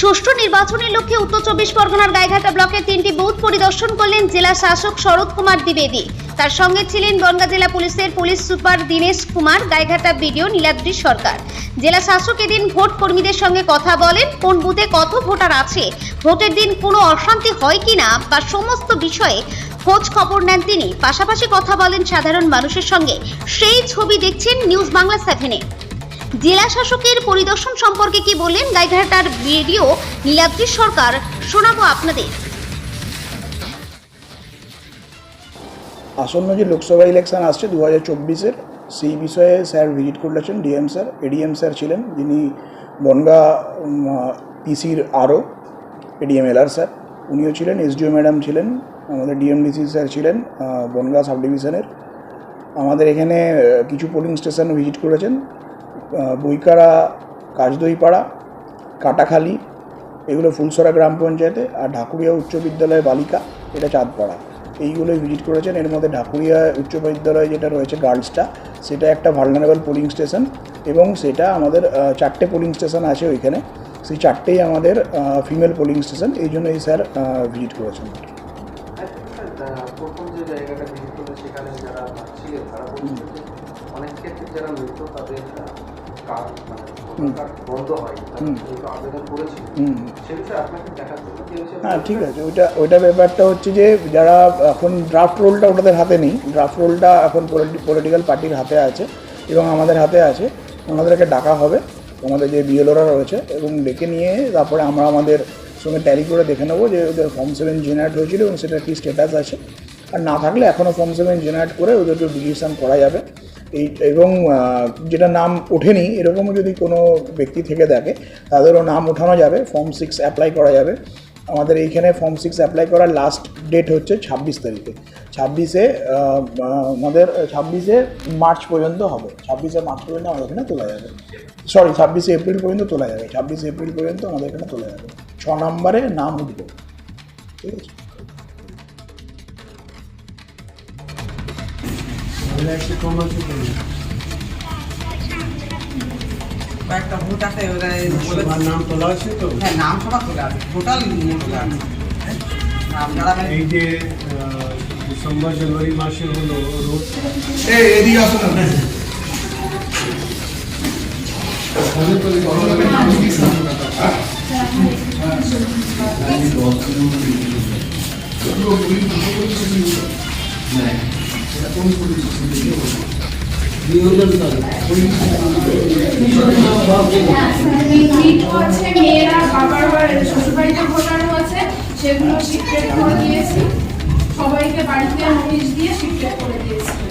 সুষ্ঠু নির্বাচনের লক্ষ্যে উত্তর চব্বিশ পরগনার গাইঘাটা ব্লকের তিনটি বুথ পরিদর্শন করলেন জেলা শাসক শরৎ কুমার দ্বিবেদী। তার সঙ্গে ছিলেন বনগাঁ জেলা পুলিশের police super Dinesh Kumar, Gaighata BDO Niladri Sarkar. জেলা শাসক এদিন ভোট কর্মীদের সঙ্গে কথা বলেন, কোন বুথে কত ভোটার আছে, ভোটের দিন কোনো অশান্তি হয় কিনা বা সমস্ত বিষয়ে খোঁজ খবর নেন তিনি। পাশাপাশি কথা বলেন সাধারণ মানুষের সঙ্গে। সেই ছবি দেখছেন নিউজ বাংলা সেভেনে। জেলা শাসকের পরিদর্শন সম্পর্কে কি বললেন গাইঘাটার বিডিও নীলাদ্রি সরকার? শোনাবো আপনাদের। আসন্ন যে লোকসভা ইলেকশন আসছে দু হাজার চব্বিশের, সেই বিষয়ে স্যার ভিজিট করেছেন ডিএম স্যার। এডিএম স্যার ছিলেন, যিনি বনগা পিসির আরও এডিএম এলআর স্যার। উনিও ছিলেন, এসডিও ম্যাডাম ছিলেন, আমাদের ডিএমডিসি স্যার ছিলেন বনগা সাব ডিভিশনের আমাদের এখানে কিছু পোলিং স্টেশন ভিজিট করেছেন। বইকারা কাজদইপাড়া কাটাখালি, এগুলো ফুলসরা গ্রাম পঞ্চায়েতে আর ঢাকুরিয়া উচ্চ বিদ্যালয় বালিকা, এটা চাঁদপাড়া। এইগুলোই ভিজিট করেছেন। এর মধ্যে ঢাকুরিয়া উচ্চ বিদ্যালয় যেটা রয়েছে গার্লসটা, সেটা একটা ভালনারেবল পোলিং স্টেশন এবং সেটা আমাদের চারটে পোলিং স্টেশন আছে ওইখানে। সেই চারটেই আমাদের ফিমেল পোলিং স্টেশন এই জন্য এই স্যার ভিজিট করেছেন। যারা কার্ড মানে বন্ধ হয়। আবেদন হ্যাঁ ঠিক আছে। ওইটা ওইটা ব্যাপারটা হচ্ছে যে যারা এখন ড্রাফট রোলটা ওটাদের হাতে নেই ড্রাফট রোলটা এখন পলিটিক্যাল পার্টির হাতে আছে এবং আমাদের হাতে আছে। ওনাদেরকে ডাকা হবে আমাদের যে বিএলওরা রয়েছে এবং ডেকে নিয়ে তারপরে আমরা আমাদের সঙ্গে ট্যালি করে দেখে নেব যে ওদের ফর্ম সেভেন জেনারেট হয়েছিল এবং সেটা কী স্ট্যাটাস আছে। আর না থাকলে এখনও ফর্ম সেভেন জেনারেট করে ওদেরকে ডিসিশন করা যাবে। এই, এবং যেটা নাম ওঠেনি, এরকমও যদি কোনো ব্যক্তি থেকে থাকে তাদেরও নাম ওঠানো যাবে। ফর্ম সিক্স অ্যাপ্লাই করা যাবে। আমাদের এইখানে ফর্ম সিক্স অ্যাপ্লাই করার লাস্ট ডেট হচ্ছে ছাব্বিশ তারিখে। ছাব্বিশে আমাদের ছাব্বিশে মার্চ পর্যন্ত হবে। ছাব্বিশে মার্চ পর্যন্ত আমাদের এখানে তোলা যাবে। সরি ছাব্বিশে এপ্রিল পর্যন্ত তোলা যাবে। ছাব্বিশে এপ্রিল পর্যন্ত আমাদের এখানে তোলা যাবে। ছ নম্বরে নাম উঠবে। ঠিক আছে? কয়েকটা ভোট আছে ওরা সবার নাম তোলা আছে তো। হ্যাঁ নাম সবার তোলা আছে টোটাল মানে এই যে আহ, ডিসেম্বর জানুয়ারি মাসে হলো রোড হচ্ছে মেয়েরা বাবার বাড়ি শ্বশুরবাড়িতে ভোটার হয়েছে সেগুলো সিক্রেট করে দিয়েছি। সবাইকে বাড়িতে নোটিশ দিয়ে সিক্রেট করে দিয়েছি।